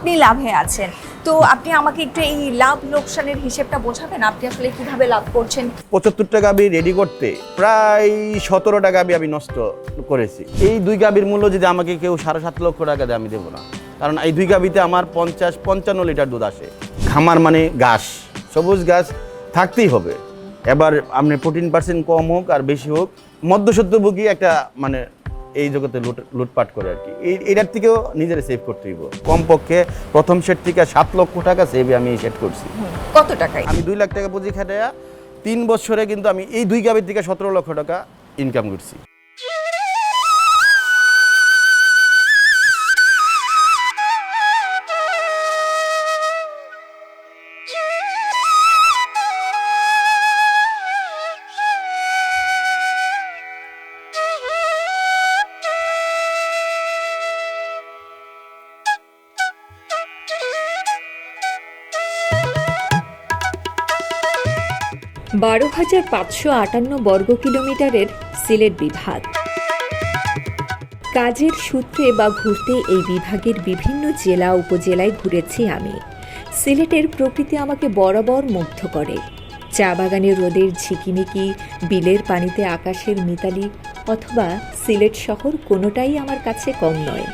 আপনি লাভে আছেন। তো আপনি আমাকে একটু এই লাভ লোকসানের হিসেবটা বোঝাবেন? আপনি আসলে কীভাবে লাভ করছেন? পঁচাত্তর টাকা আমি রেডি করতে প্রায় সতেরোটা গাবি আমি নষ্ট করেছি। এই দুই গাবির মূল্য যদি আমাকে কেউ সাড়ে সাত লক্ষ টাকা দেয়, আমি দেবো না। কারণ এই দুই গাবিতে আমার পঞ্চাশ, পঞ্চান্ন লিটার দুধ আসে। খামার মানে ঘাস। সবুজ ঘাস থাকতেই হবে। এবার আপনি প্রোটিন পার্সেন্ট কম হোক আর বেশি হোক মধ্যসত্যভোগী একটা মানে এই জগতে লুট লুটপাট করে আর কি। এই এটার থেকেও নিজেরা সেভ করতে হইব। কমপক্ষে প্রথম সেট থেকে সাত লক্ষ টাকা সেভে আমি সেট করছি। কত টাকা আমি দুই লাখ টাকা পুঁজি খাটাইয়া তিন বছরে কিন্তু আমি এই দুই গাবির থেকে সতেরো লক্ষ টাকা ইনকাম করছি। বারো হাজার পাঁচশো আটান্ন বর্গ কিলোমিটারের সিলেট বিভাগ। কাজের সূত্রে বা ঘুরতে এই বিভাগের বিভিন্ন জেলা উপজেলায় ঘুরেছি আমি। সিলেটের প্রকৃতি আমাকে বরাবর মুগ্ধ করে। চা বাগানের রোদের ঝিকিমিকি, বিলের পানিতে আকাশের মিতালি, অথবা সিলেট শহর কোনোটাই আমার কাছে কম নয়।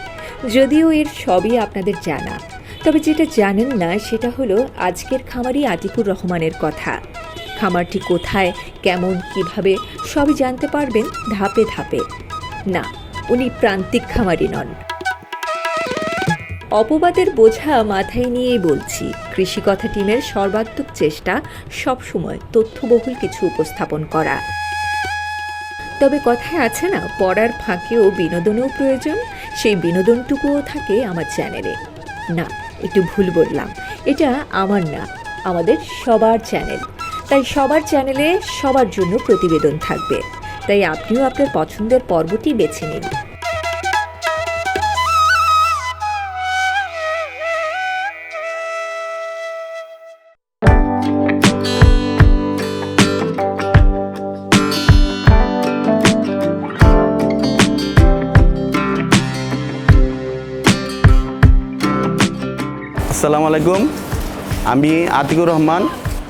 যদিও এর সবই আপনাদের জানা। তবে যেটা জানেন না, সেটা হলো আজকের খামারি আতিকুর রহমানের কথা। খামারটি কোথায়, কেমন, কীভাবে, সবই জানতে পারবেন ধাপে ধাপে। না, উনি প্রান্তিক খামারি নন। অপবাদের বোঝা মাথায় নিয়েই বলছি কৃষি কথা টিমের সর্বাত্মক চেষ্টা সবসময় তথ্যবহুল কিছু উপস্থাপন করা। তবে কথায় আছে না, পড়ার ফাঁকেও বিনোদনও প্রয়োজন, সেই বিনোদনটুকুও থাকে আমার চ্যানেলে। না, একটু ভুল বললাম, এটা আমার না, আমাদের সবার চ্যানেল। তাই সবার চ্যানেলে সবার জন্য প্রতিবেদন থাকবে। তাই আপনিও আপনার পছন্দের পর্বটি বেছে নিন। আসসালামু আলাইকুম। আমি আতিকুর রহমান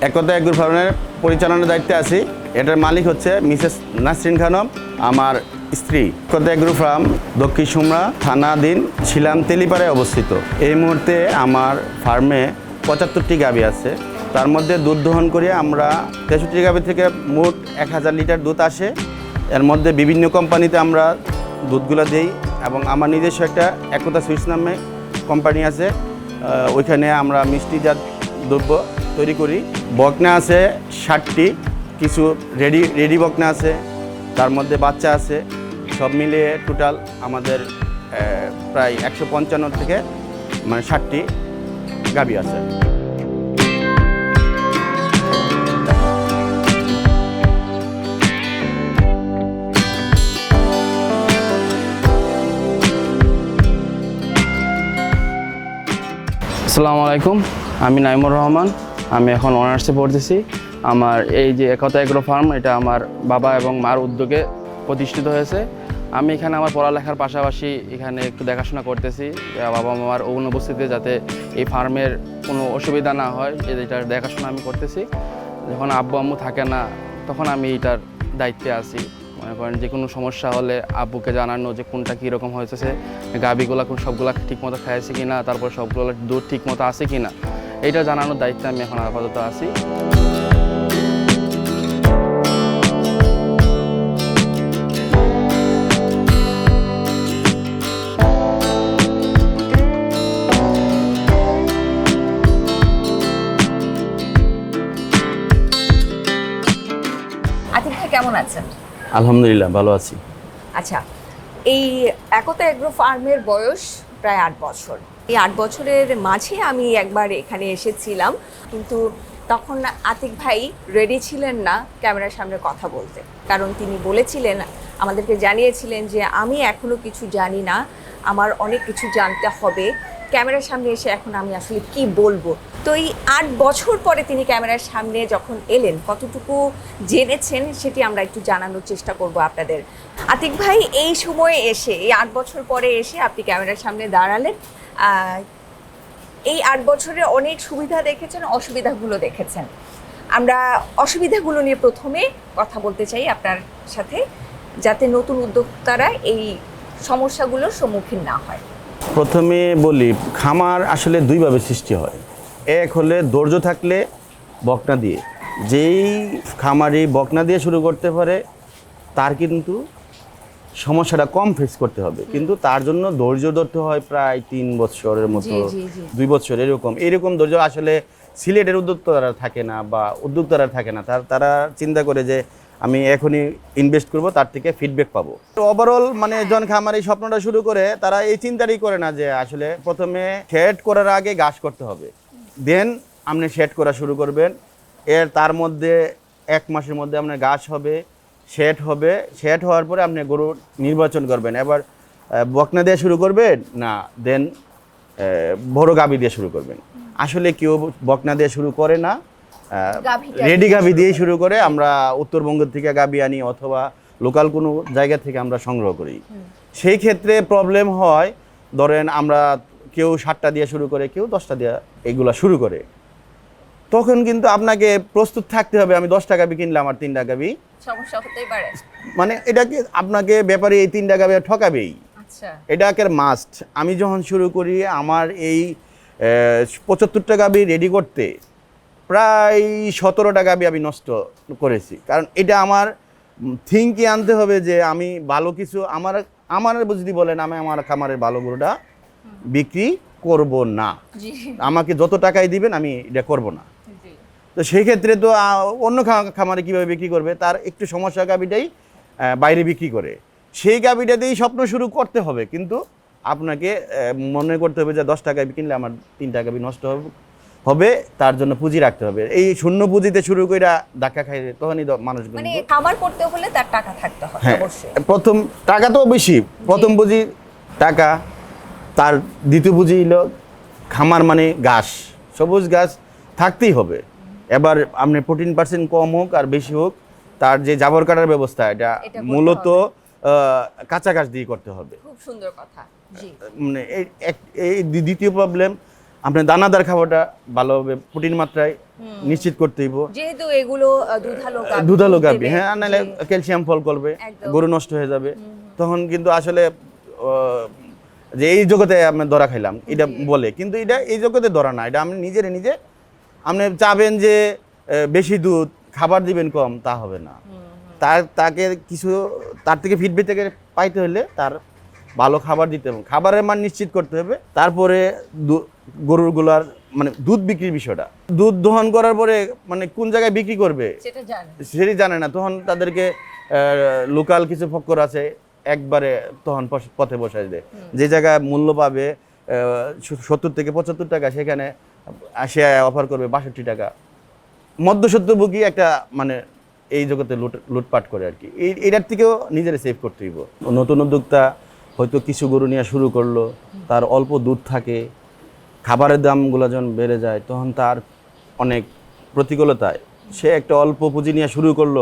একতা এগুর ফার্মের পরিচালনার দায়িত্বে আছি। এটার মালিক হচ্ছে মিসেস নাসরিন খানম, আমার স্ত্রী। একতা এগ্রো ফার্ম দক্ষিণ সুমরা থানাধীন ছিলাম তেলিপাড়ায় অবস্থিত। এই মুহূর্তে আমার ফার্মে পঁচাত্তরটি গাবি আছে। তার মধ্যে দুধ দহন করে আমরা তেষট্টি গাবি থেকে মোট এক হাজার লিটার দুধ আসে। এর মধ্যে বিভিন্ন কোম্পানিতে আমরা দুধগুলো দিই এবং আমার নিজস্ব একটা একতা সুইটস নামে কোম্পানি আছে। ওইখানে আমরা মিষ্টিজাত দ্রব্য তৈরি করি। বকনা আছে ষাটটি, কিছু রেডি রেডি বকনা আছে, তার মধ্যে বাচ্চা আছে। সব মিলিয়ে টোটাল আমাদের প্রায় একশো পঞ্চান্ন থেকে মানে ষাটটি গাবি আছে। আসসালামু আলাইকুম, আমি নাইমুর রহমান। আমি এখন অনার্সে পড়তেছি। আমার এই যে একতা এগ্রো ফার্ম, এটা আমার বাবা এবং মার উদ্যোগে প্রতিষ্ঠিত হয়েছে। আমি এখানে আমার পড়ালেখার পাশাপাশি এখানে একটু দেখাশোনা করতেছি বাবা মার অনুপস্থিতিতে যাতে এই ফার্মের কোনো অসুবিধা না হয়, যে এটার দেখাশোনা আমি করতেছি। যখন আব্বু আম্মু থাকে না, তখন আমি এটার দায়িত্বে আছি। মনে করেন যে কোনো সমস্যা হলে আব্বুকে জানানো যে কোনটা কীরকম হয়েছে গাবিগুলা কোন সবগুলা ঠিক মতো খাইছে কি না তারপর সবগুলো দুধ ঠিক মতো আছে কি না এইটা জানানোর দায়িত্বে আমি এখন আপাতত আছি। আতিক ভাই কেমন আছেন? আলহামদুলিল্লাহ ভালো আছি। আচ্ছা এই একতা এগ্রো ফার্মের বয়স প্রায় আট বছর। এই আট বছরের মাঝে আমি একবার এখানে এসেছিলাম। কিন্তু তখন আতিক ভাই রেডি ছিলেন না ক্যামেরার সামনে কথা বলতে। কারণ তিনি বলেছিলেন, আমাদেরকে জানিয়েছিলেন যে, আমি এখনও কিছু জানি না। আমার অনেক কিছু জানতে হবে। ক্যামেরার সামনে এসে এখন আমি আসলে কি বলব? তো এই আট বছর পরে তিনি ক্যামেরার সামনে যখন এলেন, কতটুকু জেনেছেন সেটি আমরা একটু জানানোর চেষ্টা করব আপনাদের। আতিক ভাই, এই সময়ে এসে, এই আট বছর পরে এসে আপনি ক্যামেরার সামনে দাঁড়ালেন। এই আট বছরে অনেক সুবিধা দেখেছেন, অসুবিধাগুলো দেখেছেন। আমরা অসুবিধাগুলো নিয়ে প্রথমে কথা বলতে চাই আপনার সাথে, যাতে নতুন উদ্যোক্তারা এই সমস্যাগুলোর সম্মুখীন না হয়। প্রথমে বলি, খামার আসলে দুইভাবে সৃষ্টি হয়। এক হলে ধৈর্য থাকলে বকনা দিয়ে। যেই খামারি বকনা দিয়ে শুরু করতে পারে, তার কিন্তু সমস্যাটা কম ফেস করতে হবে। কিন্তু তার জন্য ধৈর্য ধরতে হয় প্রায় তিন বছরের মতো। দুই বছর এরকম। এরকম ধৈর্য আসলে সিলেটের উদ্যোক্তারা থাকে না বা উদ্যোক্তারা থাকে না। তার তারা চিন্তা করে যে আমি এখনই ইনভেস্ট করব তার থেকে ফিডব্যাক পাবো। ওভারঅল মানে জন খামার এই স্বপ্নটা শুরু করে তারা এই চিন্তাটাই করে না যে আসলে প্রথমে শেড করার আগে ঘাস করতে হবে। দেন আপনি শেড করা শুরু করবেন। এর তার মধ্যে এক মাসের মধ্যে আপনার ঘাস হবে। শেড হবে শেড হওয়ার পরে আপনি গরু নির্বাচন করবেন। এবার বকনা দিয়ে শুরু করবেন না দেন বড় গাবি দিয়ে শুরু করবেন? আসলে কেউ বকনা দিয়ে শুরু করে না। রেডি গাবি শুরু দিয়ে শুরু করে। আমরা উত্তরবঙ্গ থেকে গাবি আনি অথবা লোকাল কোনো জায়গা থেকে আমরা সংগ্রহ করি। সেই ক্ষেত্রে প্রবলেম হয় ধরেন আমরা কেউ সাতটা দিয়ে শুরু করে কেউ দশটা দিয়ে এগুলা শুরু করে। তখন কিন্তু আপনাকে প্রস্তুত থাকতে হবে আমি দশ টাকা কিনলাম আর তিন টাকা বি। সমস্যা হতেই পারে। মানে এটাকে আপনাকে ব্যাপারে এই তিন টাকা ঠকাবেই। এটা এটাকে মাস্ট আমি যখন শুরু করি আমার এই পঁচাত্তর টাকা আমি রেডি করতে প্রায় সতেরো টাকা আমি আমি নষ্ট করেছি। কারণ এটা আমার থিঙ্কি আনতে হবে যে আমি ভালো কিছু আমার আমার যদি বলেন আমি আমার খামারের ভালো গরুটা বিক্রি করব না। আমাকে যত টাকাই দিবেন আমি এটা করব না। তো সেই ক্ষেত্রে তো অন্য খামারে কীভাবে বিক্রি করবে? তার একটু সমস্যা গাবিটাই বাইরে বিক্রি করে। সেই গাবিটাতেই স্বপ্ন শুরু করতে হবে। কিন্তু আপনাকে মনে করতে হবে যে দশ টাকায় কিনলে আমার তিন টাকা বি নষ্ট হবে হবে তার জন্য পুঁজি রাখতে হবে। এই শূন্য পুঁজিতে শুরু করে ধাক্কা খাই তখনই মানুষ মানে খাবার করতে হলে তার টাকা থাকতে হবে হ্যাঁ। অবশ্যই। প্রথম টাকা তো বেশি। প্রথম পুঁজি টাকা তার দ্বিতীয় পুঁজি হলো খামার মানে ঘাস। সবুজ ঘাস থাকতেই হবে। এবার আপনি প্রোটিন পার্সেন্ট কম হোক আর বেশি হোক তার যে জাবর কাটার ব্যবস্থা এটা মূলত আহ, কাঁচা ঘাস দিয়ে করতে হবে। খুব সুন্দর কথা মানে এই দ্বিতীয় প্রবলেম আপনি দানাদার খাবারটা ভালোভাবে প্রোটিন মাত্রায় নিশ্চিত করতে হইব। যেহেতু এগুলো দুধালো দুধালো গাবি হ্যাঁ নাহলে। ক্যালসিয়াম ফল করবে গরু নষ্ট হয়ে যাবে। তখন কিন্তু আসলে যে এই জগতে আমি ধরা খাইলাম এটা বলে কিন্তু এটা এই জগতে ধরা না এটা আপনি নিজের নিজে আপনি চাবেন যে বেশি দুধ খাবার দিবেন কম তা হবে না। তার তাকে কিছু তার থেকে ফিডব্যাক থেকে পাইতে হলে তার ভালো খাবার দিতে হবে। খাবারের মান নিশ্চিত করতে হবে। তারপরে গরুগুলার মানে দুধ বিক্রির বিষয়টা। দুধ দহন করার পরে মানে কোন জায়গায় বিক্রি করবে? সেটা জানে। না। তখন তাদেরকে লোকাল কিছু ফক্কর আছে একবারে তখন পথে বসাই দেয়। যে জায়গায় মূল্য পাবে সত্তর থেকে পঁচাত্তর টাকা সেখানে সে অফার করবে বাষট্টি টাকা। মধ্যসত্যভোগী একটা মানে এই জগতে লুট, লুটপাট করে আর কি। এই, এটার থেকেও নিজেরা সেভ করতে হইব। নতুন উদ্যোক্তা হয়তো কিছু গরু নেওয়া শুরু করল, তার অল্প দুধ থাকে, খাবারের দামগুলো যখন বেড়ে যায়, তখন তার অনেক প্রতিকূলতায়। সে একটা অল্প পুঁজি নিয়ে শুরু করল,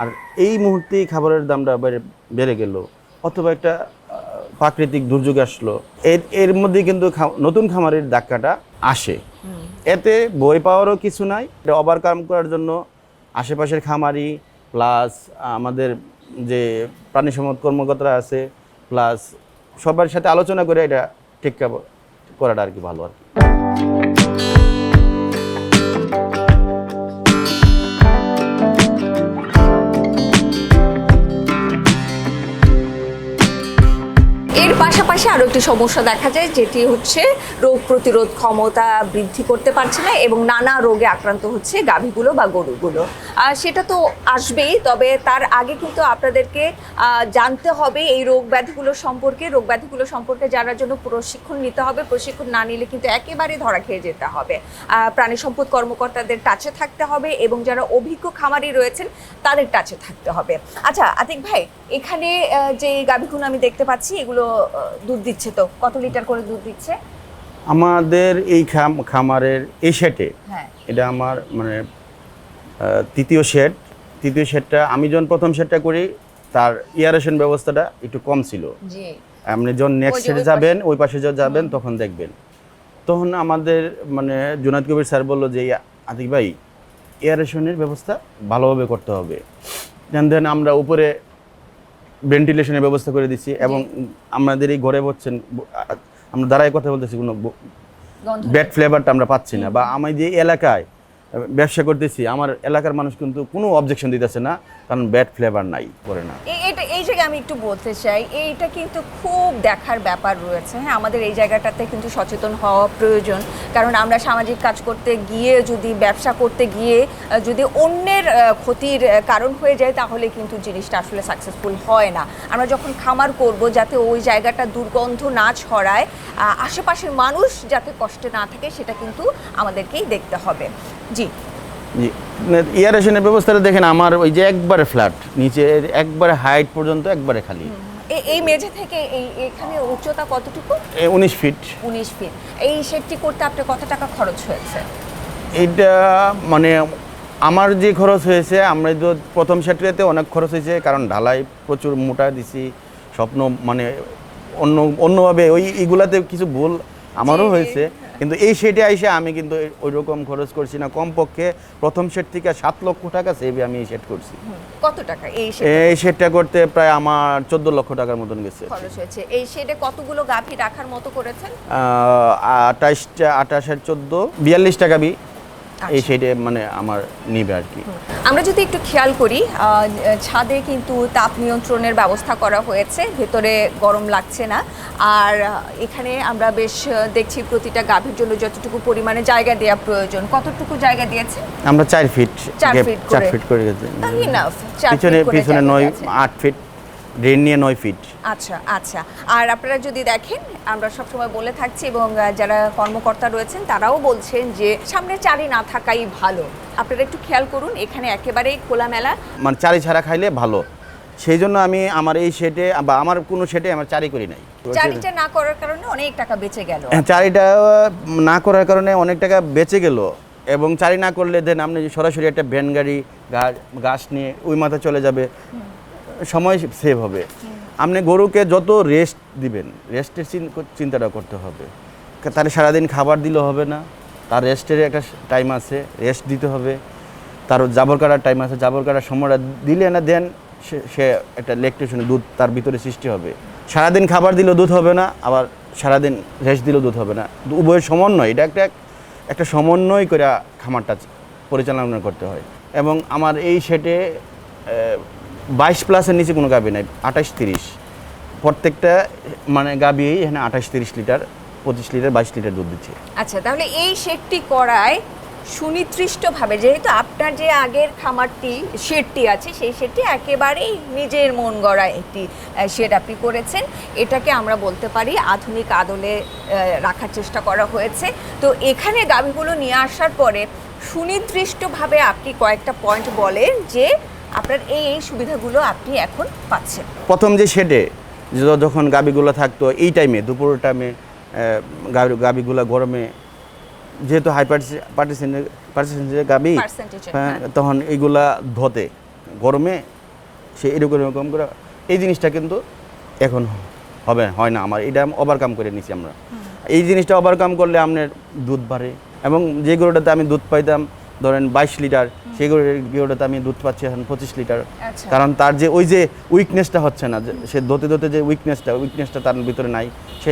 আর এই মুহূর্তেই খাবারের দামটা বেড়ে বেড়ে গেল। অথবা একটা প্রাকৃতিক দুর্যোগ আসলো। এর এর মধ্যে কিন্তু নতুন খামারের ধাক্কাটা আসে। এতে বই পাওয়ারও কিছু নাই। এটা ওভারকাম করার জন্য আশেপাশের খামারি প্লাস আমাদের যে প্রাণী সম্পদ কর্মকর্তারা আছে প্লাস সবার সাথে আলোচনা করে এটা ঠিক করাটা আর কি ভালো আর কি। পাশাপাশি আরও একটি সমস্যা দেখা যায়, যেটি হচ্ছে রোগ প্রতিরোধ ক্ষমতা বৃদ্ধি করতে পারছে না এবং নানা রোগে আক্রান্ত হচ্ছে গাভীগুলো বা গরুগুলো। সেটা তো আসবেই তবে তার আগে কিন্তু আপনাদেরকে জানতে হবে এই রোগ ব্যাধিগুলো সম্পর্কে। রোগ ব্যাধিগুলো সম্পর্কে জানার জন্য প্রশিক্ষণ নিতে হবে। প্রশিক্ষণ না নিলে কিন্তু একেবারে ধরা খেয়ে যেতে হবে। প্রাণী সম্পদ কর্মকর্তাদের টাচে থাকতে হবে এবং যারা অভিজ্ঞ খামারি রয়েছেন তাদের টাচে থাকতে হবে। আচ্ছা আতিক ভাই এখানে যে গাভীগুলো আমি দেখতে পাচ্ছি এগুলো দুধ দিচ্ছে তো? কত লিটার করে দুধ দিচ্ছে? আমাদের এই খাম খামারের এই সেটে হ্যাঁ। এটা আমার মানে তৃতীয় শেড তৃতীয় শেডটা আমি যখন প্রথম শেডটা করি তার ইয়ারেশন ব্যবস্থাটা একটু কম ছিল। আপনি যখন নেক্সট শেডে যাবেন ওই পাশে যখন যাবেন তখন দেখবেন। তখন আমাদের মানে জুনাদ কবির স্যার বলল যে "ইয়া, আতিক ভাই এয়ারেশনের ব্যবস্থা ভালোভাবে করতে হবে। দেন দেন আমরা উপরে ভেন্টিলেশনের ব্যবস্থা করে দিচ্ছি এবং আমাদের এই ঘরে বসছেন আমরা দাঁড়ায় কথা বলতেছি কোনো ব্যাড ফ্লেভারটা আমরা পাচ্ছি না বা আমি যে এলাকায় ব্যবসা করতেছি, আমার এলাকার মানুষ কিন্তু কোনো অবজেকশন দিতেছে না, কারণ ব্যাড ফ্লেভার নাই, করে না। এটা, এই জায়গায় আমি একটু বলতে চাই, এইটা কিন্তু খুব দেখার ব্যাপার রয়েছে। হ্যাঁ আমাদের এই জায়গাটাতে কিন্তু সচেতন হওয়া প্রয়োজন, কারণ আমরা সামাজিক কাজ করতে গিয়ে, যদি ব্যবসা করতে গিয়ে যদি অন্যের ক্ষতির কারণ হয়ে যায়, তাহলে কিন্তু জিনিসটা আসলে সাকসেসফুল হয় না। আমরা যখন খামার করব, যাতে ওই জায়গাটা দুর্গন্ধ না ছড়ায় আশেপাশের মানুষ যাতে কষ্টে না থাকে, সেটা কিন্তু আমাদেরকেই দেখতে হবে। জি। জি এয়ারেশনের ব্যবস্থাটা দেখেন আমার ওই যে একবারে ফ্ল্যাট নিচে একবারে হাইট পর্যন্ত একবারে খালি। এই মেঝে থেকে এই এখানে উচ্চতা কতটুকু? উনিশ ফিট উনিশ ফিট এই শেডটি করতে আপনার কত টাকা খরচ হয়েছে? এইটা মানে আমার যে খরচ হয়েছে আমরা তো প্রথম সেটটাতে অনেক খরচ হয়েছে কারণ ঢালাই প্রচুর মোটা দিছি স্বপ্ন মানে অন্য অন্যভাবে ওই এইগুলাতে কিছু ভুল আমারও। হয়েছে। কিন্তু এই সেটে আইসে আমি কিন্তু ওই রকম খরচ করছি না। কমপক্ষে প্রথম সেট থেকে সাত লক্ষ টাকা সেভি আমি এই সেট করছি। কত টাকা এই শেড এই সেটটা করতে প্রায় আমার চোদ্দ লক্ষ টাকার মতন গেছে খরচ হয়েছে। এই শেডে কতগুলো গাভী রাখার মতো করেছেন? আঠাশটা আঠাশের চোদ্দ বিয়াল্লিশ টাকা বি। এই আচ্ছা। সেটে মানে আমার নিবে আর কি। আমরা যদি একটু খেয়াল করি ছাদে কিন্তু তাপ নিয়ন্ত্রণের ব্যবস্থা করা হয়েছে ভেতরে গরম লাগছে না। আর এখানে আমরা বেশ দেখছি প্রতিটা গাভীর জন্য যতটুকু পরিমাণে জায়গা দেওয়া প্রয়োজন। কতটুকু জায়গা দিয়েছে আমরা চার ফিট চার ফিট চার করে। ফিট করে গেছে। পিছনে পিছনে নয় আট ফিট ড্রেন নিয়ে নয় ফিট আচ্ছা আচ্ছা। আর আপনারা যদি দেখেন আমরা সবসময় বলে থাকছি এবং যারা কর্মকর্তা রয়েছেন তারাও বলছেন যে সামনে চারি না থাকাই ভালো। আপনারা একটু খেয়াল করুন এখানে একেবারেই খোলামেলা। মানে চারি ছাড়া খাইলে ভালো। সেই জন্য আমি আমার এই সেটে বা আমার কোনো সেটে আমার চারি করি নাই। চারিটা না করার কারণে অনেক টাকা বেঁচে গেল। হ্যাঁ, চারিটা না করার কারণে অনেক টাকা বেঁচে গেল। এবং চারি না করলে দেন আপনি সরাসরি একটা ভ্যান গাড়ি গাছ নিয়ে ওই মাথা চলে যাবে। সময় সেভ হবে। আপনি গরুকে যত রেস্ট দিবেন রেস্টের চিন্তাটা করতে হবে। তাহলে সারাদিন খাবার দিলে হবে না তার রেস্টের একটা টাইম আছে রেস্ট দিতে হবে। তার জাবর কাটার টাইম আছে জাবর কাটার সময়টা দিলে না দেন সে সে একটা লেকটেশনে দুধ তার ভিতরে সৃষ্টি হবে। সারাদিন খাবার দিলেও দুধ হবে না আবার সারাদিন রেস্ট দিলেও দুধ হবে না। উভয়ের সমন্বয় এটা একটা একটা সমন্বয় করে খামারটা পরিচালনা করতে হয়। এবং আমার এই সেটে বাইশ প্লাসের নিচে কোনো গাবি নাই, আঠাশ তিরিশ। প্রত্যেকটা মানে গাবি এখানে আঠাশ তিরিশ লিটার, পঁচিশ লিটার, বাইশ লিটার দুধ দিচ্ছে। আচ্ছা তাহলে এই শেডটি করায় সুনির্দিষ্টভাবে, যেহেতু আপনার যে আগের খামারটি, শেডটি আছে, সেই শেডটি একেবারেই নিজের মন গড়া একটি শেড আপনি করেছেন। এটাকে আমরা বলতে পারি আধুনিক আদলে রাখার চেষ্টা করা হয়েছে। তো এখানে গাভীগুলো নিয়ে আসার পরে সুনির্দিষ্টভাবে আপনি কয়েকটা পয়েন্ট বলেন যে আপনার এই এই সুবিধাগুলো আপনি এখন পাচ্ছেন। প্রথম যে শেডে যখন গাবিগুলো থাকতো এই টাইমে দুপুর টাইমে গাবিগুলো গরমে যেহেতু হাই পার্টিসেন্টের পার্টিসেন্টের গাবি হ্যাঁ, হ্যাঁ। তখন এইগুলা ধতে গরমে সে এরকম এরকম করে এই জিনিসটা কিন্তু এখন হবে হয় না আমার এটা ওভারকাম করে নিছি আমরা। এই জিনিসটা ওভারকাম করলে আপনার দুধ বাড়ে এবং যে গরুটাতে আমি দুধ পাইতাম ধরেন বাইশ লিটার সেই গরুটাতে আমি দুধ পাচ্ছি এখন পঁচিশ লিটার। আচ্ছা। কারণ তার যে ওই যে উইকনেসটা হচ্ছে না যে সে ধতে ধতে যে উইকনেসটা উইকনেসটা তার ভিতরে নাই। সে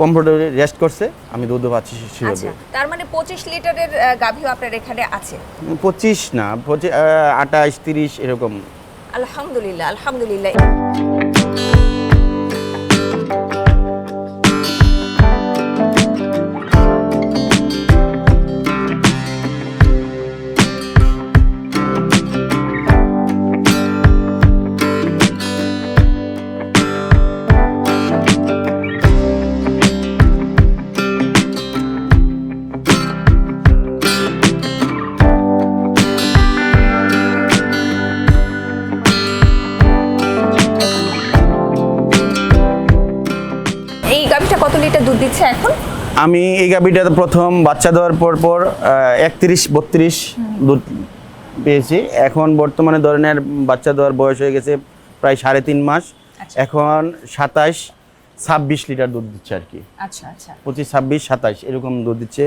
কমফোর্টেবলি রেস্ট করছে আমি দুধ পাচ্ছি সেভাবে আচ্ছা তার মানে পঁচিশ লিটারের গাভীও আপনার এখানে আছে? পঁচিশ না পঁচিশ আঠাশ তিরিশ এরকম। আলহামদুলিল্লাহ আলহামদুলিল্লাহ। আমি এই গাভিটা প্রথম বাচ্চা দেওয়ার পর পর একত্রিশ বত্রিশ দুধ পেয়েছি। এখন বর্তমানে ধরনের বাচ্চা দেওয়ার বয়স হয়ে গেছে প্রায় সাড়ে তিন মাস। আচ্ছা। এখন সাতাশ ছাব্বিশ লিটার দুধ দিচ্ছে আর কি। আচ্ছা আচ্ছা। পঁচিশ ছাব্বিশ সাতাইশ এরকম দুধ দিচ্ছে।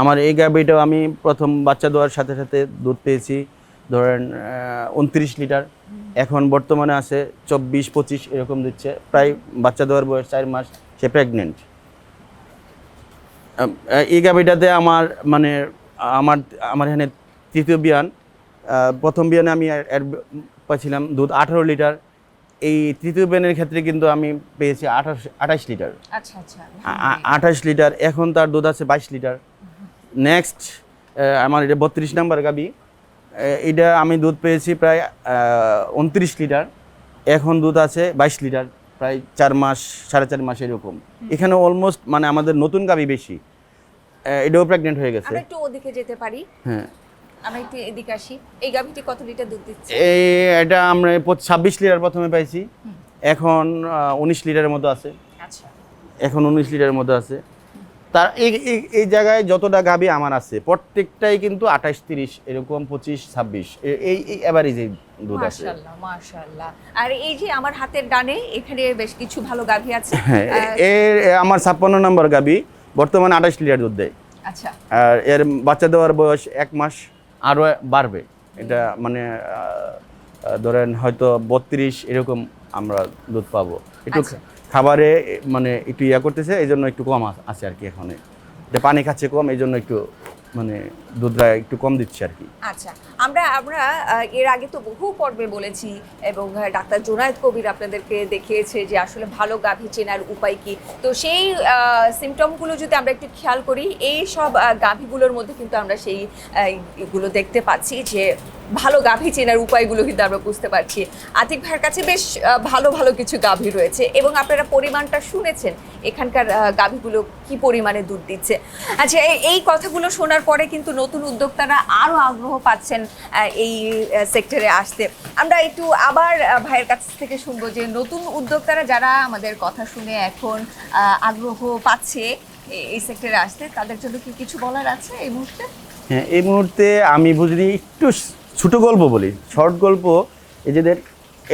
আমার এই গাভিটাও আমি প্রথম বাচ্চা দেওয়ার সাথে সাথে দুধ পেয়েছি ধরেন উনত্রিশ লিটার। এখন বর্তমানে আছে চব্বিশ পঁচিশ এরকম দিচ্ছে। প্রায় বাচ্চা দেওয়ার বয়স চার মাস সে প্রেগনেন্ট এই গাভিটাতে আমার মানে আমার আমার এখানে তৃতীয় বিয়ান। প্রথম বিয়ানে আমি পাচ্ছিলাম দুধ আঠারো লিটার। এই তৃতীয় বিয়ানের ক্ষেত্রে কিন্তু আমি পেয়েছি আঠাশ আঠাশ লিটার। আচ্ছা আচ্ছা। আঠাশ লিটার এখন তার দুধ আছে বাইশ লিটার। নেক্সট আমার এটা বত্রিশ নাম্বার গাবি এটা আমি দুধ পেয়েছি প্রায় উনত্রিশ লিটার। এখন দুধ আছে বাইশ লিটার। প্রায় চার মাস সাড়ে চার মাস এরকম। এখানে অলমোস্ট মানে আমাদের নতুন গাবি বেশি। এটাও প্রেগনেন্ট হয়ে গেছে। আমরা একটু ওদিকে যেতে পারি। হ্যাঁ। আমি একটু এদিকে আসি। এই গাভিটি কত লিটার দুধ দিচ্ছে? এই এটা আমরা ছাব্বিশ লিটার প্রথমে পাইছি। এখন উনিশ লিটারের মতো আছে। আচ্ছা। এখন উনিশ লিটারের মতো আছে। তার এই এই- জায়গায় যতটা গাবি আমার আছে প্রত্যেকটাই কিন্তু আঠাশ তিরিশ এরকম পঁচিশ ছাব্বিশ এই এই অ্যাভারেজে দুধ আছে। মাশাআল্লাহ আর এই যে আমার হাতের ডানে এখানে বেশ কিছু ভালো গাভি আছে। হ্যাঁ এর আমার ছাপ্পান্ন নম্বর গাবি বর্তমানে আঠাশ লিটার দুধ দেয়। আচ্ছা। আর এর বাচ্চা দেওয়ার বয়স এক মাস আরও বাড়বে। এটা মানে ধরেন হয়তো বত্রিশ এরকম আমরা দুধ পাবো। একটু আচ্ছা। খাবারে মানে একটু ইয়া করতেছে এই জন্য একটু কম আছে আর কি এখন। পানি খাচ্ছে কম এই জন্য একটু মানে দুধটা একটু কম দিচ্ছে আর কি। আচ্ছা। আমরা আমরা এর আগে তো বহু পর্বে বলেছি এবং ডাক্তার জোনায়েদ কবির আপনাদেরকে দেখিয়েছে যে আসলে ভালো গাভী চেনার উপায় কি। তো সেই সিমটমগুলো যদি আমরা একটু খেয়াল করি, এই সব গাভীগুলোর মধ্যে কিন্তু আমরা সেই এগুলো দেখতে পাচ্ছি যে ভালো গাভী চেনার উপায়গুলো কিন্তু আমরা বুঝতে পারছি। আতিক ভাইয়ের কাছে বেশ ভালো ভালো কিছু গাভী রয়েছে এবং আপনারা পরিমাণটা শুনেছেন এখানকার গাভীগুলো কি পরিমাণে দুধ দিচ্ছে। আচ্ছা এই- কথাগুলো শোনার পরে কিন্তু নতুন উদ্যোক্তারা আরও আগ্রহ পাচ্ছেন এই সেক্টরে আসতে। আমরা একটু আবার ভাইয়ের কাছ থেকে শুনব যে নতুন উদ্যোক্তারা যারা আমাদের কথা শুনে এখন আগ্রহ পাচ্ছে এই সেক্টরে আসতে, তাদের জন্য কি কিছু বলার আছে এই মুহূর্তে? হ্যাঁ এই মুহূর্তে আমি বুঝলি একটু ছোট গল্প বলি। শর্ট গল্প, এই যে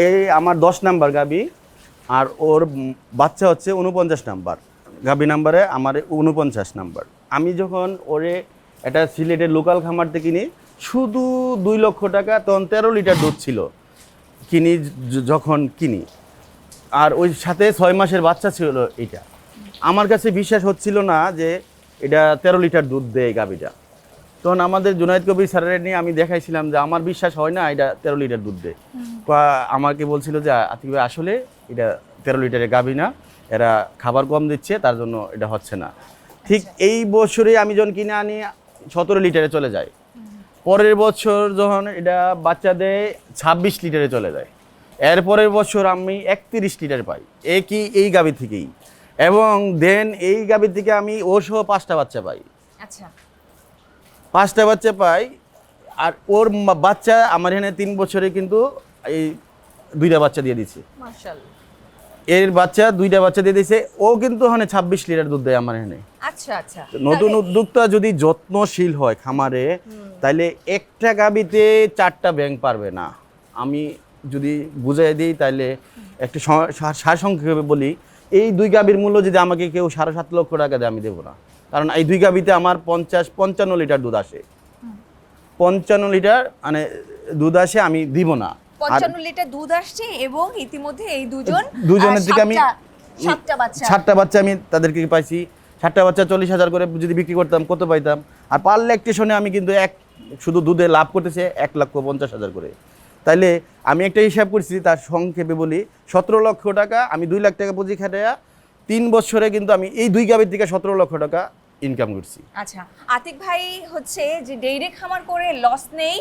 এই আমার দশ নাম্বার গাবি, আর ওর বাচ্চা হচ্ছে উনপঞ্চাশ নাম্বার। গাবি নাম্বারে আমার উনপঞ্চাশ নাম্বার। আমি যখন ওরে এটা সিলেটের লোকাল খামার থেকে কিনি শুধু দুই লক্ষ টাকা তখন তেরো লিটার দুধ ছিল। কিনি যখন কিনি। আর ওই সাথে ছয় মাসের বাচ্চা ছিল এটা। আমার কাছে বিশ্বাস হচ্ছিল না যে এটা তেরো লিটার দুধ দেয় গাবিটা তখন আমাদের জুনায়দ কবির স্যারের নিয়ে আমি দেখাইছিলাম যে আমার বিশ্বাস হয় না এটা তেরো লিটার দুধ দেয়। আমাকে বলছিল যে আতিক ভাই আসলে এটা তেরো লিটারের গাবি না। এরা খাবার কম দিচ্ছে তার জন্য এটা হচ্ছে না। ঠিক এই বছরে আমি যখন কিনে আনি সতেরো লিটারে চলে যায়। পরের বছর যখন এটা বাচ্চা দেয় ছাব্বিশ লিটারে চলে যায় এর পরের বছর আমি একত্রিশ লিটার পাই একই এই গাভি থেকেই। এবং দেন এই গাভি থেকে আমি ও সহ পাঁচটা বাচ্চা পাই। আচ্ছা। পাঁচটা বাচ্চা পাই আর ওর বাচ্চা আমার এখানে তিন বছরে কিন্তু এই দুইটা বাচ্চা দিয়ে দিচ্ছে মার্শাল্লাহ এর বাচ্চা দুইটা বাচ্চা দিয়ে দিয়েছে ও কিন্তু ওখানে ছাব্বিশ লিটার দুধ দেয় আমার এখানে। আচ্ছা আচ্ছা। নতুন উদ্যোক্তা যদি যত্নশীল হয় খামারে তাহলে একটা গাবিতে চারটা ব্যাংক পারবে না। আমি যদি বুঝাই দিই তাহলে একটু সারসংক্ষেপে বলি এই দুই গাবির মূল্য যদি আমাকে কেউ সাড়ে সাত লক্ষ টাকা দেয় আমি দেবো না। কারণ এই দুই গাবিতে আমার পঞ্চাশ পঞ্চান্ন লিটার দুধ আসে। পঞ্চান্ন লিটার মানে দুধ আসে আমি দিব না। আর পঞ্চান্ন লিটার দুধ আসছে এবং ইতিমধ্যে এই দুজন দুজনের থেকে আমি সাতটা- বাচ্চা। সাতটা বাচ্চা আমি তাদেরকে পাইছি। সাতটা বাচ্চা চল্লিশ হাজার করে যদি বিক্রি করতাম কত পাইতাম? আর পার ল্যাকটেশনে আমি কিন্তু এক শুধু দুধে লাভ করতেছে এক লক্ষ পঞ্চাশ হাজার করে। তাইলে আমি একটা হিসাব করছি তার সংক্ষেপে বলি সতেরো লক্ষ টাকা আমি দুই লাখ টাকা পুঁজি খাটাইয়া তিন বছরে কিন্তু আমি এই দুই গাভীর থেকে সতেরো লক্ষ টাকা ইনকাম করছি। আচ্ছা আতিক ভাই হচ্ছে যে ডেইরি খামার করে লস নেই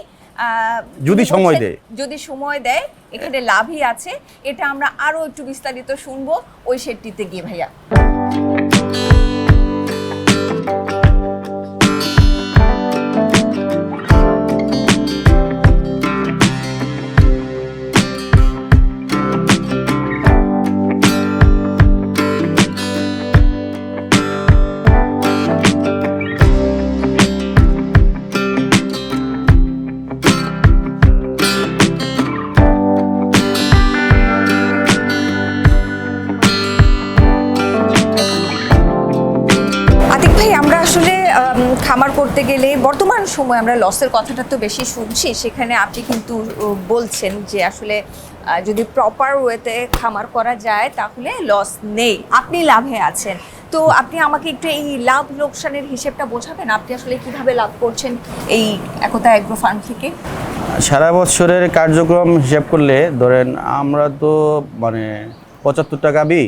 যদি সময় দেয়। যদি সময় দেয় এখানে লাভই আছে এটা আমরা আরও একটু বিস্তারিত শুনব ওই সেটটিতে গিয়ে ভাইয়া সময় আমরা লসের কথাটা তো বেশি শুনছি, সেখানে আপনি কিন্তু বলছেন যে আসলে যদি প্রপার ওয়েতে খামার করা যায়, তাহলে লস নেই। আপনি লাভে আছেন। তো আপনি আমাকে একটু এই লাভ লোকসানের হিসেবটা বোঝাবেন? আপনি আসলে কীভাবে লাভ করছেন এই একতা অ্যাগ্রো ফার্ম থেকে? সারা বছরের কার্যক্রম হিসাব করলে, ধরেন আমরা তো মানে পঁচাত্তর টাকা গাবি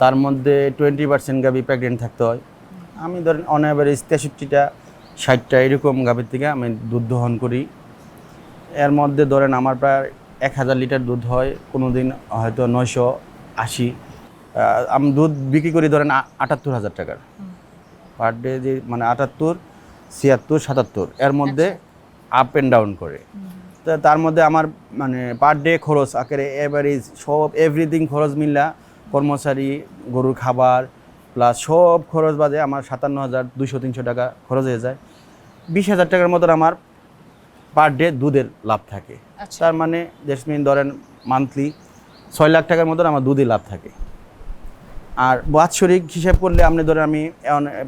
তার মধ্যে টোয়েন্টি পার্সেন্ট গাবি প্রেগনেন্ট থাকতে হয়। আমি ধরেন অন অ্যাভারেজ তেষট্টিটা ষাটটা এরকম গাবির থেকে আমি দুধ দহন করি। এর মধ্যে ধরেন আমার প্রায় এক হাজার লিটার দুধ হয় কোনো দিন হয়তো নয়শো আশি। আমি দুধ বিক্রি করি ধরেন আটাত্তর হাজার টাকার। পার ডে যে মানে আটাত্তর ছিয়াত্তর সাতাত্তর এর মধ্যে আপ অ্যান্ড ডাউন করে। তো তার মধ্যে আমার মানে পার ডে খরচ আকারে এভারেজ সব এভরিথিং খরচ মিললা কর্মচারী গরুর খাবার প্লাস সব খরচ বাদে আমার সাতান্ন হাজার দুশো তিনশো টাকা খরচ হয়ে যায়। বিশ হাজার টাকার মতন আমার পার ডে দুধের লাভ থাকে। আচ্ছা। তার মানে জেসমিন ধরেন মান্থলি ছয় লাখ টাকার মতন আমার দুধে লাভ থাকে। আর বাৎসরিক হিসাব করলে আপনি ধরেন আমি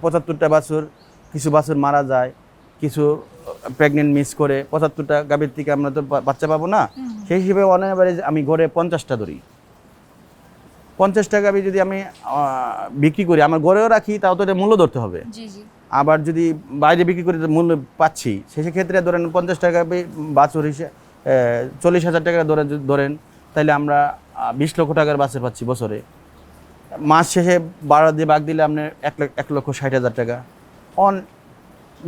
পঁচাত্তরটা বাছুর কিছু বাছুর মারা যায় কিছু প্রেগনেন্ট মিস করে পঁচাত্তরটা গাভীর থেকে আমরা তো বাচ্চা পাবো না। সেই হিসেবে অন অ্যাভারেজ আমি গড়ে পঞ্চাশটা ধরি। পঞ্চাশটা গাভী যদি আমি বিক্রি করি আমার গড়েও রাখি তাও তো এটা মূল্য ধরতে হবে। আবার যদি বাইরে বিক্রি করে মূল্য পাচ্ছি। সেই ক্ষেত্রে ধরেন পঞ্চাশ টাকা বে- বাছুর হিসেবে চল্লিশ হাজার টাকা ধরে ধরেন তাহলে আমরা বিশ লক্ষ টাকার বাছুর পাচ্ছি বছরে। মাস শেষে বারো দিয়ে বাঘ দিলে আপনার এক লাখ এক লক্ষ ষাট হাজার টাকা। অন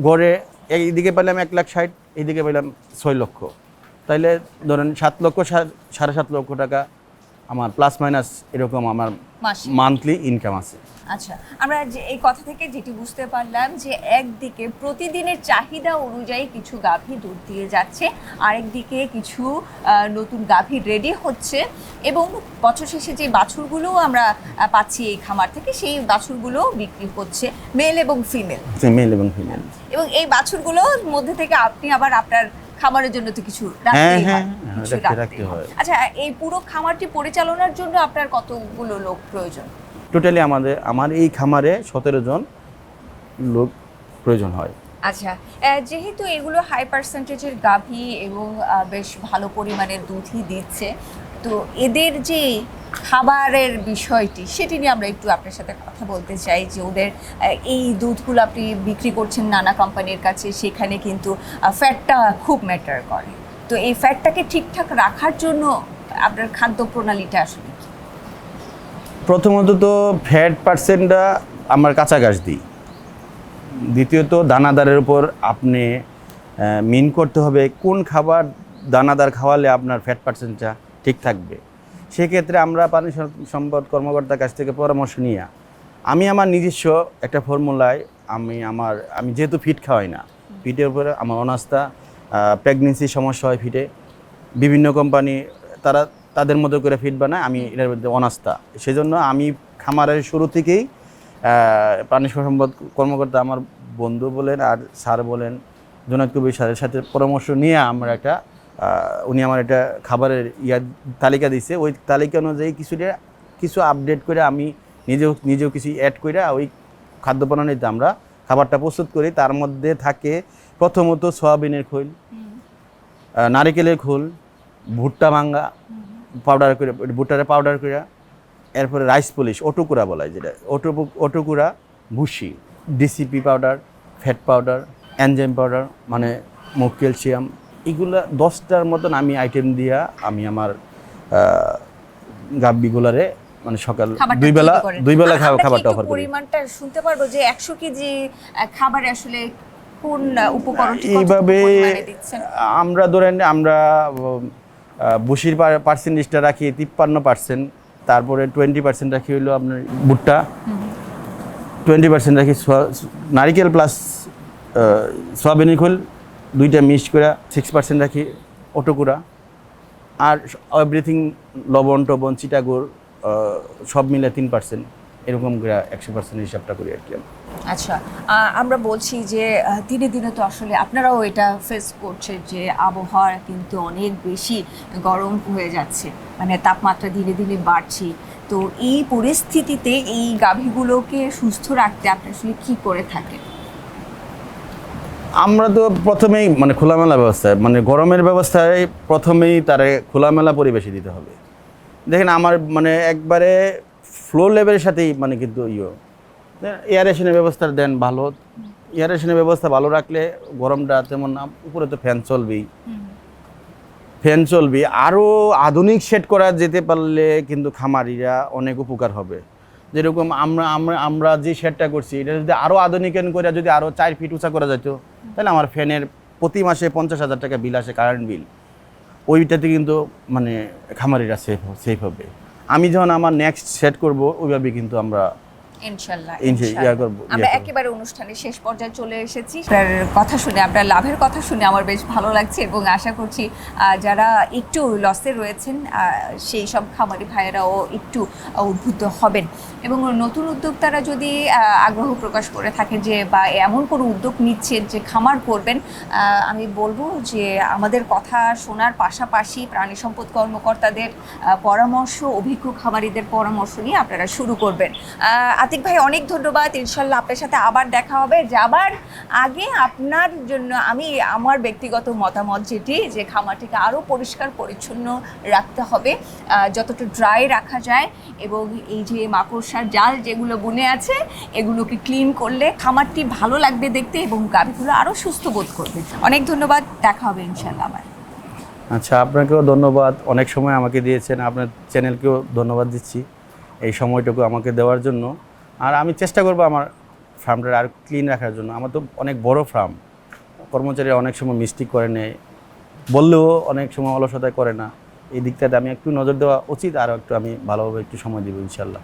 গড়ে এইদিকে পেলাম এক লাখ ষাট এইদিকে পেলাম ছয় লক্ষ। তাইলে ধরেন সাত লক্ষ সাড়ে সাত লক্ষ টাকা। আমার প্লাস মাইনাস এরকম আমার মান্থলি ইনকাম আছে। আচ্ছা আমরা যে এই কথা থেকে যেটি বুঝতে পারলাম যে একদিকে প্রতিদিনের চাহিদা অনুযায়ী কিছু গাভী দুধ দিয়ে যাচ্ছে আরেকদিকে কিছু নতুন গাভী রেডি হচ্ছে এবং বছর শেষে যে বাছুরগুলোও আমরা পাচ্ছি এই খামার থেকে সেই বাছুরগুলো বিক্রি হচ্ছে মেল এবং ফিমেল মেল এবং ফিমেল এবং এই বাছুরগুলোর মধ্যে থেকে আপনি আবার আপনার খামারের জন্য তো কিছু রাখতেই হয়। হ্যাঁ, কিছু রাখতে- হয়। আচ্ছা এই পুরো খামারটি পরিচালনার জন্য আপনার কতগুলো লোক প্রয়োজন? টোটালি আমাদের আমার এই খামারে সতেরো জন লোক প্রয়োজন হয়। আচ্ছা যেহেতু এগুলো হাই পার্সেন্টেজের গাভী এবং বেশ ভালো পরিমাণের দুধই দিচ্ছে তো এদের যে খাবারের বিষয়টি সেটি নিয়ে আমরা একটু আপনার সাথে কথা বলতে চাই যে ওদের এই দুধগুলো আপনি বিক্রি করছেন নানা কোম্পানির কাছে সেখানে কিন্তু ফ্যাটটা খুব ম্যাটার করে। তো এই ফ্যাটটাকে ঠিকঠাক রাখার জন্য আপনার খাদ্য প্রণালীটা আসলে প্রথমত তো ফ্যাট পার্সেন্টটা আমার কাঁচা ঘাস দিই। দ্বিতীয়ত দানাদারের উপর আপনি মিন করতে হবে কোন খাবার দানাদার খাওয়ালে আপনার ফ্যাট পার্সেন্টটা ঠিক থাকবে। সেক্ষেত্রে আমরা পানি সম- সম্পদ কর্মকর্তার কাছ থেকে পরামর্শ নিয়ে, আমি আমার নিজস্ব একটা ফর্মুলায় আমি আমার, আমি যেহেতু ফিট খাওয়াই না ফিটের উপরে আমার অনাস্থা প্রেগনেন্সি সমস্যা হয় ফিটে বিভিন্ন কোম্পানি তারা তাদের মতো করে ফিট বানায়, আমি এটার মধ্যে অনাস্থা। সেজন্য আমি খামারের শুরু থেকেই প্রাণী সম্পদ কর্মকর্তা আমার বন্ধু বলেন আর স্যার বলেন, জোনাদ কবির স্যারের সাথে পরামর্শ নিয়ে আমরা একটা উনি আমার একটা খাবারের ইয়া তালিকা দিছে। ওই তালিকা অনুযায়ী কিছুটা কিছু আপডেট করে আমি নিজেও নিজেও কিছু অ্যাড করে ওই খাদ্য প্রণালীতে আমরা খাবারটা প্রস্তুত করি তার মধ্যে থাকে প্রথমত সয়াবিনের খৈল নারিকেলের খোল ভুট্টা ভাঙ্গা পাউডার করে ভুট্টারে পাউডার করে এরপরে রাইস পলিশ অটুকুরা বলা হয় যেটা অটো অটুকুরা ভুসি DCP powder fat powder enzyme powder মানে মুখ ক্যালসিয়াম এগুলা দশটার মতন আমি আইটেম দিয়া আমি আমার গাব্বিগুলারে মানে সকাল দুই বেলা দুই বেলা খাবারটা অফার করি। পরিমাণটা শুনতে পারব যে একশো কেজি আহ, খাবারে আসলে কোন উপকরণ এইভাবে আমরা ধরেন আমরা বুসির পার্সেন্টেজটা রাখি তিপ্পান্ন পার্সেন্ট তারপরে টোয়েন্টি পার্সেন্ট রাখি হইল আপনার ভুট্টা। টোয়েন্টি পার্সেন্ট রাখি নারিকেল প্লাস সয়াবিনের খোল দুইটা মিক্স করে সিক্স পার্সেন্ট রাখি অটোকুরা আর এভরিথিং লবণ টবণ চিটাগুড় সব মিলে তিন পার্সেন্ট এরকম করে একশো পার্সেন্ট হিসাবটা করি আর কি আচ্ছা আমরা বলছি যে দিনে দিনে তো আসলে আপনারাও এটা ফেস করছে যে আবহাওয়া কিন্তু অনেক বেশি গরম হয়ে যাচ্ছে মানে তাপমাত্রা দিনে দিনে বাড়ছে। তো এই পরিস্থিতিতে এই গাভীগুলোকে সুস্থ রাখতে আপনি আসলে কী করে থাকেন? আমরা তো প্রথমেই মানে খোলামেলা ব্যবস্থায় মানে গরমের ব্যবস্থায় প্রথমেই তারে খোলামেলা পরিবেশে দিতে হবে। দেখেন আমার মানে একবারে ফ্লো লেভেলের সাথেই মানে কিন্তু ইয়ে। এয়ারেশনের ব্যবস্থা দেন ভালো। এয়ারেশনের ব্যবস্থা ভালো রাখলে গরমটা তেমন না উপরে তো ফ্যান চলবেই। ফ্যান চলবে আরও আধুনিক সেট করা যেতে পারলে কিন্তু খামারিরা অনেক উপকার হবে। যেরকম আমরা আমরা আমরা যে শেডটা করছি, এটা যদি আরও আধুনিকায়ন করে যদি আরও চার ফিট উঁচা করা যেত তাহলে আমার ফ্যানের প্রতি মাসে পঞ্চাশ হাজার টাকা বিল আসে কারেন্ট বিল ওইটাতে কিন্তু মানে খামারিরা সেফ সেফ হবে। আমি যখন আমার নেক্সট সেট করব ওইভাবে কিন্তু আমরা ইনশাল্লাহ ইনশা- ইনশাল্লাহ। করব, আমরা একেবারে অনুষ্ঠানের শেষ পর্যায়ে চলে এসেছি। আপনার কথা শুনে আপনার লাভের কথা শুনে আমার বেশ ভালো লাগছে এবং আশা করছি যারা একটু লসে রয়েছেন সেই সব খামারি ভাইয়েরাও একটু উদ্বুদ্ধ হবেন। এবং নতুন উদ্যোক্তারা যদি আগ্রহ প্রকাশ করে থাকে যে, বা এমন কোনো উদ্যোগ নিচ্ছেন যে খামার করবেন আমি বলব যে আমাদের কথা শোনার পাশাপাশি প্রাণী সম্পদ কর্মকর্তাদের পরামর্শ, অভিজ্ঞ খামারিদের পরামর্শ নিয়ে আপনারা শুরু করবেন। আতিক ভাই, অনেক ধন্যবাদ। ইনশাল্লাহ আপনার সাথে আবার দেখা হবে। যাবার আগে আপনার জন্য আমি আমার ব্যক্তিগত মতামত যেটি, যে খামারটিকে আরও পরিষ্কার, পরিচ্ছন্ন রাখতে হবে যতটা ড্রাই রাখা যায় এবং এই যে মাকড়সার জাল যেগুলো বনে আছে, এগুলোকে ক্লিন করলে খামারটি ভালো লাগবে দেখতে এবং গাভীগুলো আরও সুস্থ বোধ করবে। অনেক ধন্যবাদ, দেখা হবে ইনশাল্লাহ আবার। আচ্ছা আপনাকেও ধন্যবাদ, অনেক সময় আমাকে দিয়েছেন, আপনার চ্যানেলকেও ধন্যবাদ দিচ্ছি এই সময়টুকু আমাকে দেওয়ার জন্য। আর আমি চেষ্টা করব আমার ফার্মটা আর ক্লিন রাখার জন্য। আমার তো অনেক বড় ফার্ম কর্মচারীরা অনেক সময় মিস্টেক করে নেয়, বললেও অনেক সময় অলসতায় করে না। এই দিকটাতে আমি একটু নজর দেওয়া উচিত আর একটু আমি ভালোভাবে একটু সময় দেবো ইনশাল্লাহ